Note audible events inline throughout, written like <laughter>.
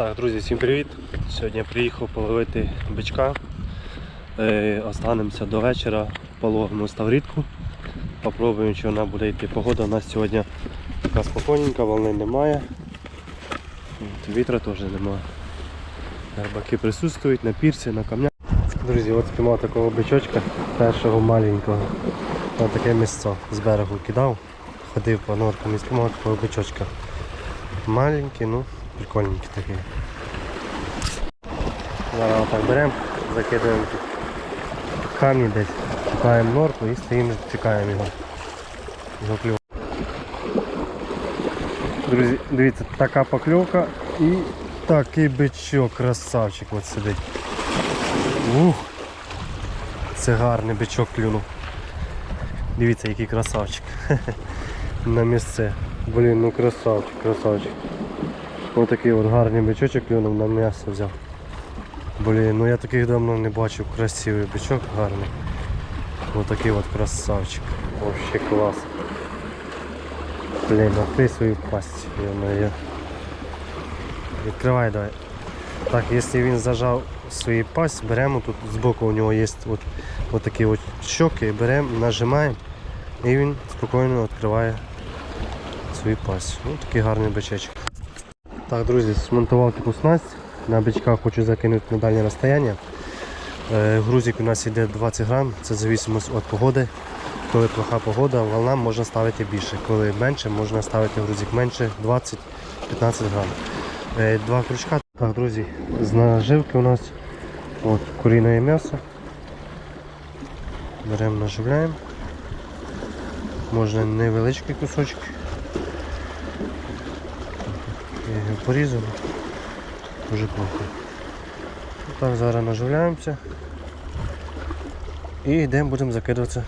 Так, друзі, всім привіт! Сьогодні я приїхав половити бичка. Е, останемося до вечора, половимо ставрідку. Попробуємо, чи вона буде йти погода. У нас сьогодні така спокійненька, волни немає. Вітра теж немає. Рибаки присутствують на пірсі, на камнях. Друзі, от спіймав такого бичочка, першого маленького. Ось таке місце з берегу кидав, ходив по норкам і спіймав такого бичочка. Маленький, ну прикольненький такий. Зараз отак беремо, закидаємо тут камінь десь, шукаємо норку і стоїмо, чекаємо його. Його. Друзі, дивіться, така покльовка і такий бичок, красавчик от сидить. Ух! Це гарний бичок клюнув. Дивіться, який красавчик. <laughs> На місце. Блін, ну красавчик, красавчик. Ось такий от гарний бичочок клюнув, на м'ясо взяв. Блін, ну я таких давно не бачив. Красивий бичок гарний. Ось такий от красавчик. Вообще клас. Блін, відкрий свою пасть. Ё-моё. Відкривай давай. Так, якщо він зажав свою пасть, беремо тут збоку у нього є от, от такі от щоки, беремо, нажимаємо і він спокійно відкриває свою пасть. Ось такий гарний бичечок. Так, друзі, смонтував таку снасть. На бичка хочу закинути на дальнє розстояння. Е, Грузик у нас йде 20 грам, це зависимость від погоди. Коли плоха погода, волнам можна ставити більше. Коли менше, можна ставити грузик менше 20-15 грам. Е, Два крючка. Так, друзі, з наживки у нас от, куріне м'ясо. Беремо, наживляємо. Можна невеличкий кусочок. Я. Дуже плохо. Так, зараз наживляємося. І йдемо, будемо закидуватися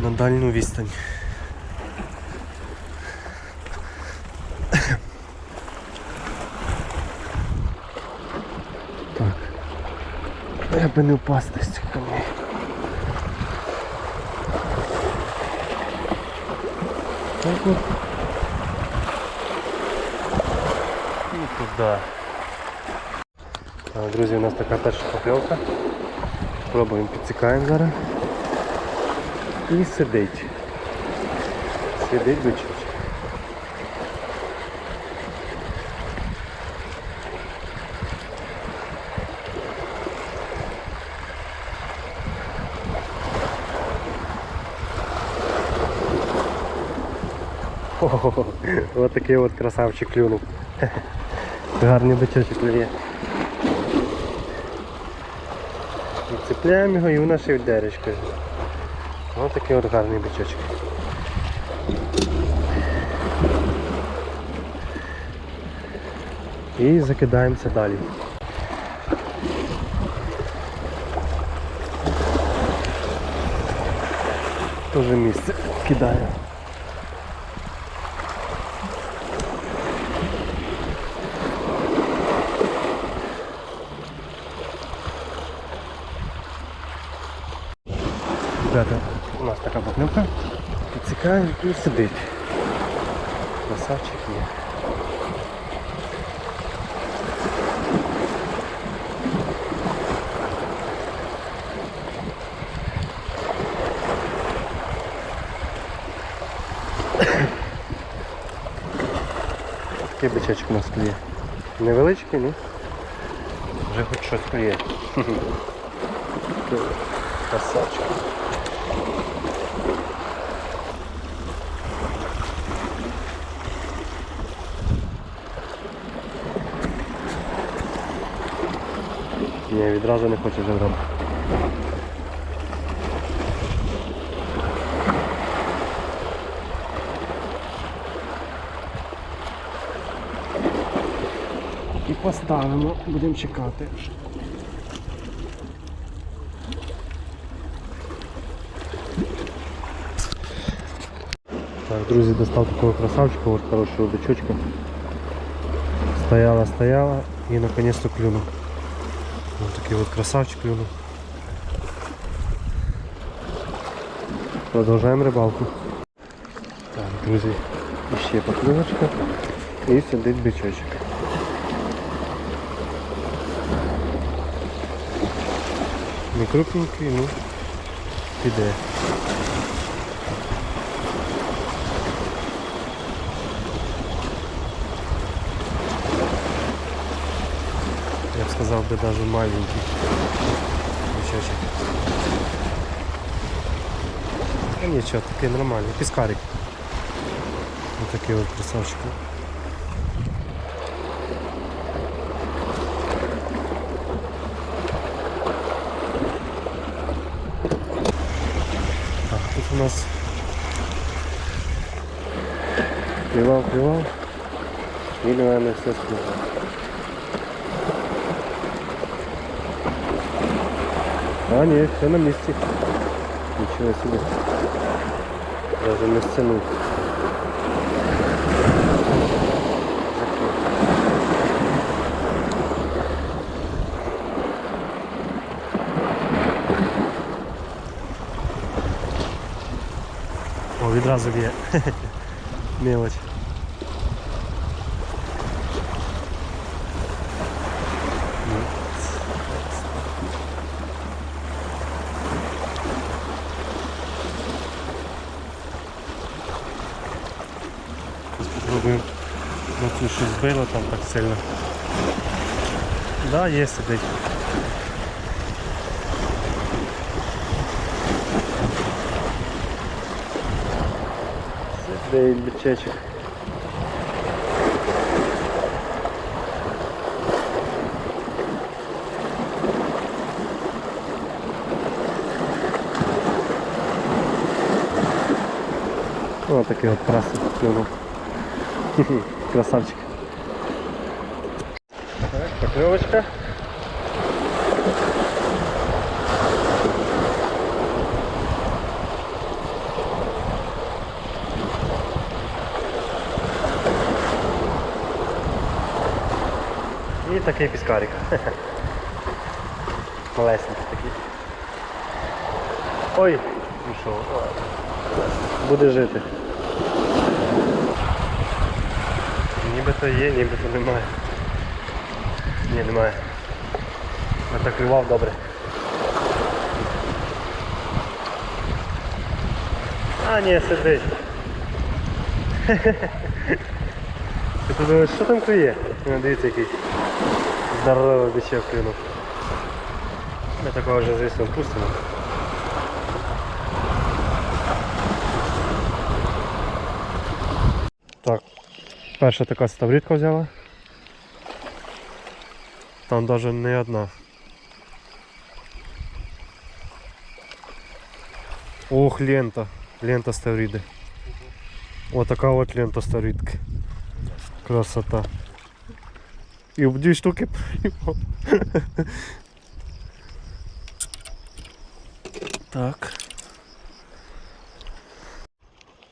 на дальню відстань. Так. Би не впасти з цих камней. Так от. Туди. Так, Друзі, у нас така перша покльовка. Пробуємо, підсікаємо зараз. І сидить. Сидить бичок. Ого, Ось такий от красавчик клюнув. Гарний бичочок клює. Цепляємо його і вона ще й деречкою. Ось такий от гарний бичочок. І закидаємося далі. Тоже місце кидаю. Ребята, у нас така поклевка. Підсікаємо і сидить. Красавчик є. Такий бичечок у нас клює. Невеличкий, ні? Вже хоч щось клює. <laughs> Красавчик. Ні, відразу не хоче вже. І поставимо, будемо чекати. Так, друзі, достав такого красавчика, от хорошого бичочка. Стояла, стояла і наконец-то клюнув. Ну, вот такие вот красавчики. Продолжаем рыбалку. Так, друзья. ще поклювочка И сидить бичочек. Не крупненький, ну піде. Я б сказав би навіть маленький мішечок. А нічого, такий нормальний, піскарик. Ось такий от красавчик. Так, тут у нас плевал, плевал. И, наверное, все склевал. А, нет, все на месте. Ничего себе. Даже на стену. О, відразу б'є. <laughs> Мелочь. Ну, Спробуємо. Ну тут щось збило там так сильно. Да, є сидить. Сидить бичечок. О, такий от красивий клюнув. <laughs> Красавчик. Так, поклевочка. І такий піскарик. <laughs> Малесенький такий. Ой, пішов. Буде жити. Нібито є, нібито немає. Ні, немає. А так клював добре. А, ні, сидить. Ти думаєш, що там клює? Ну, дивіться який здоровий бичок клюнув. Ми такого вже, звісно, пустимо. Так, перша така ставрідка взяла. Там навіть не одна. Ох, лента. Лента ставриди. Вот такая вот лента ставридки. Красота. И в две штуки поймал. <laughs> Так.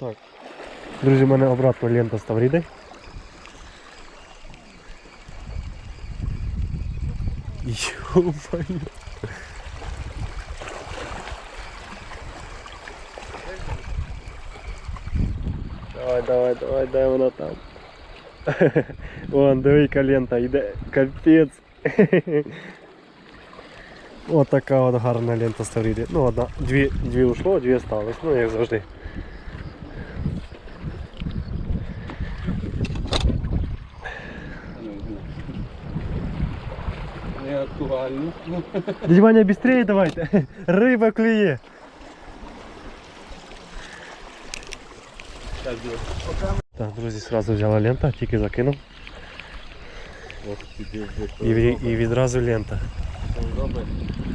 Так. Друзі, в мене обратно лента ставриди. Ё-моё. Давай, давай, давай, дай вона там. <laughs> Вон, диви, яка <laughs> лента йде. Капець. От така от гарна лента ставриди. Ну, одна, дві, дві ушло, дві осталось. Ну, як завжди. Не актуально. Ну, Дядя Ваня, быстрее давайте. Риба клює. так, Так, друзі, сразу взяла лента, тільки закинув. Ох, тобі І, ві- і відразу лента. Добре.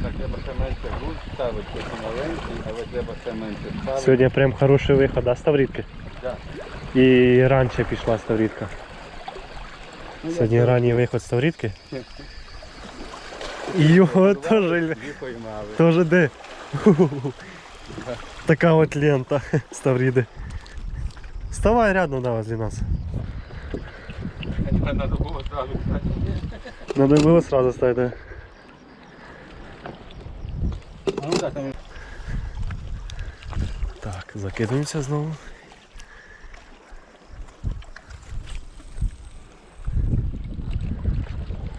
Так, треба ще менше груз ставити, хоч і маленький, але треба ще менше ставити. Сьогодні прям хороший виход, да, ставрідки? Да. І раніше пішла ставрідка. Ну, я Сьогодні теж ранній виход ставрідки. Його теж, поймали. теж де. Така от лента ставріди. Вставай рядом да, возле нас. Треба було одразу стати. Надо було сразу стати. да. Ну так, там Так, закидуємося знову.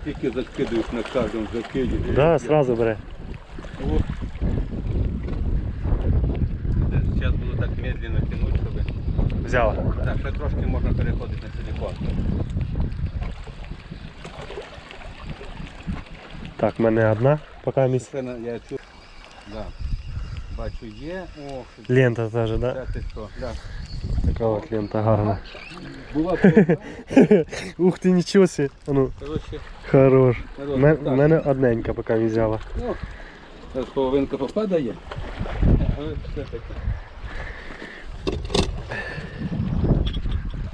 Тільки закидують на кожному закиді. Да, сразу бере. Вот. Зараз буду так медленно тянуть, щоб... Взяла. Так, ще трошки можна переходити на силікон. Так, в мене одна, поки місць. Я чую. Да. Бачу, є. Ох, Лента теж, да? ти? Да. Така от лента гарна. Була. <laughs> Ух ти, нічого себе. А Ну, хорош. У так. мене одненька поки не взяла. Ну, зараз половинка попадає. Але.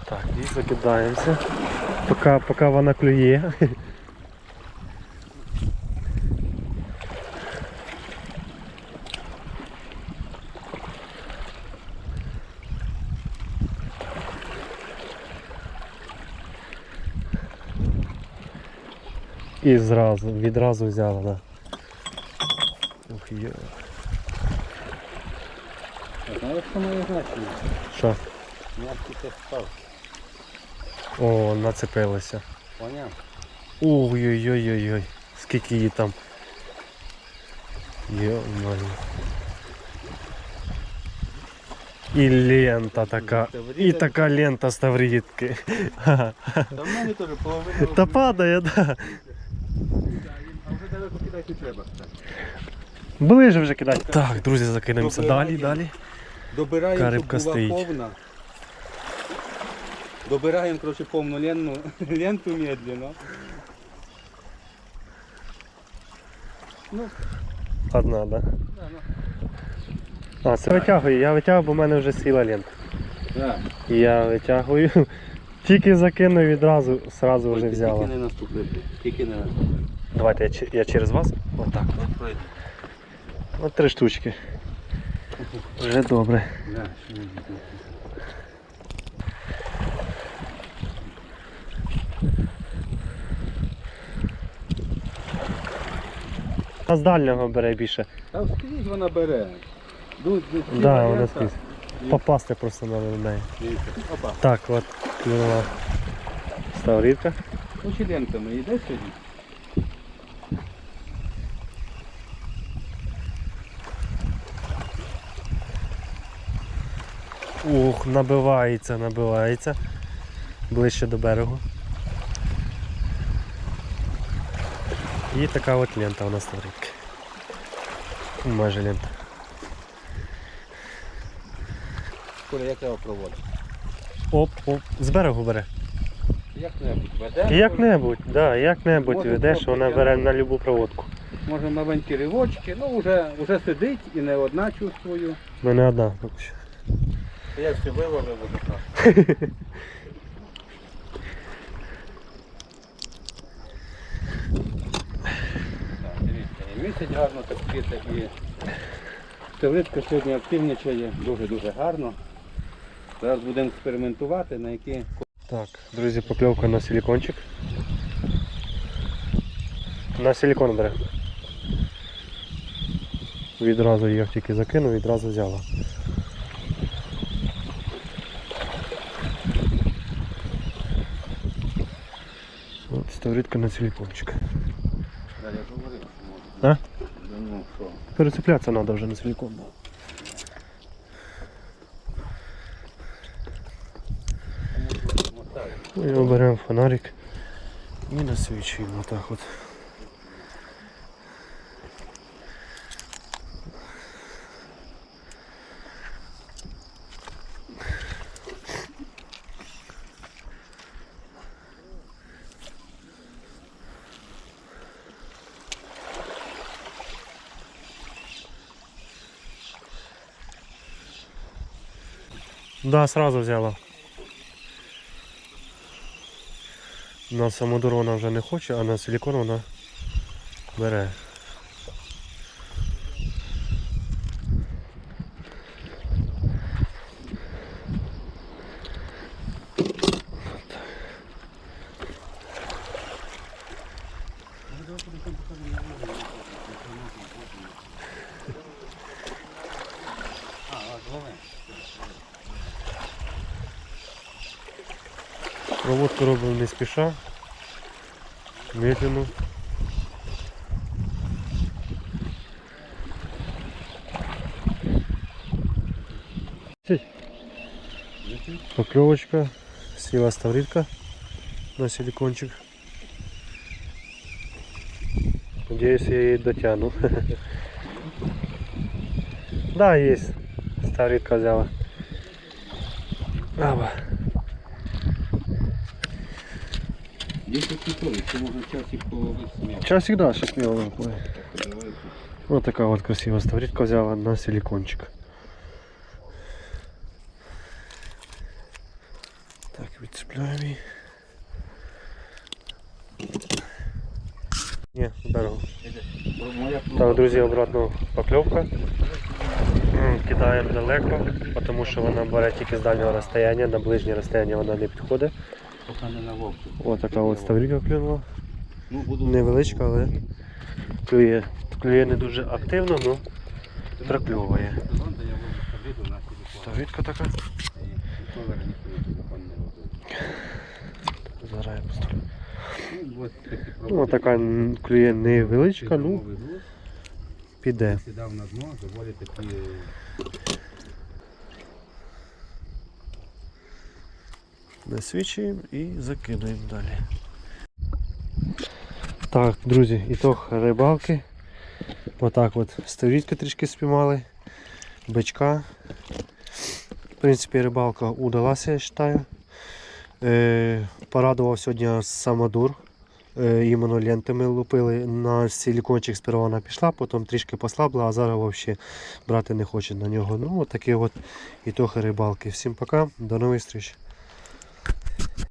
Так, і закидаємося. Поки, поки вона клює. <laughs> І зразу, відразу взяла, да. Ух, йо. А знаєш, що має значення? Що? Як ти це? О, нацепилася. Поняв? Ой-ой-ой-ой-ой. Скільки її там. Йо-моє. І лента така. І така лента з таврітки. Та в мене теж половина. Та падає, да. Вже треба. кстати. Ближе вже кидати. Так, друзі, закинемося далі, далі. Добираємо, щоб була стоїть. повна. Добираємо, коротше, повну ленну, ленту медленно. Ну, Одна, да. да, ну. А, це витягую, я витягую, бо в мене вже сіла лента. Да. Я витягую. <laughs> Тільки закинув відразу, сразу вже Тільки взяла. не наступний. Тільки не наступний. Давайте я, я через вас. Отак. От пройди. От три штучки. Вже добре. А з дальнього бере більше. Та скрізь вона бере. Ду- ду- ціла Да, вона скрізь. Попасти просто в неї. Опа. Так, от клюнула ставрівка. Ну чи лентами йде сьогодні? Ух, набивається, набивається. Ближче до берегу. І така от лента у нас ставрівки. Майже лента. Коля, як його проводить? Оп, оп, з берегу бере. Як-небудь веде. Як-небудь, да, як-небудь ведеш, вона бере на любу проводку. Може маленькі ривочки, ну вже, вже сидить і не одна чувствую. У мене одна. Я все виловив. Так, дивіться, і місяць гарно так світить і Ставричка сьогодні активничає дуже-дуже гарно. Зараз будемо експериментувати, на які Так, друзі, покльовка на силикончик. На силикон бере. Відразу її тільки закинув, відразу взяла. От ставритка на силикончик. Да, я говорив, що можна. А? Да ну що. Перецеплятися треба вже на силикон. Мотаю. Ну, і беремо фонарик і насвічуємо так от. Да, сразу взяла. На самодур вона вже не хоче, а на силикон вона бере. Проводку робимо не спіша. Медленно. Покльовочка, сіла ставритка на силикончик. Надеюсь, я її дотягну. <laughs> Да, есть. Ставритка взяла. Аба. Є такі можна часик половити сміх. Сейчас всегда сейчас смело. Вот такая вот красивая ставритка взяла на силикончик. Так, відцепляємо її. Беру. Моя Так, друзі, обратно покльовка. М, Кидаємо далеко, тому що вона бере тільки з дальнього розстояння, на ближнє розстояння вона не підходить. Поки не на вовку. Ось така от ставріка клюнула. Ну, буду... Невеличка, але клює. Клює не дуже активно, але прокльовує. На телефон. Ставрітка така. Зараз я поставлю. Ну, ось Ну, така клює невеличка, ну піде. Сідав на дно, доволі такі Насвічуємо і закидуємо далі. Так, друзі, ітог рибалки. Отак от ставрітки трішки спіймали, бичка. В принципі, рибалка удалася, я вважаю. Е, порадував сьогодні самодур. Е, іменно лентами лупили на силікончик сперва вона пішла, потім трішки послабла, а зараз взагалі брати не хоче на нього. Ну, от такий от ітог рибалки. Всім пока, до нових зустріч.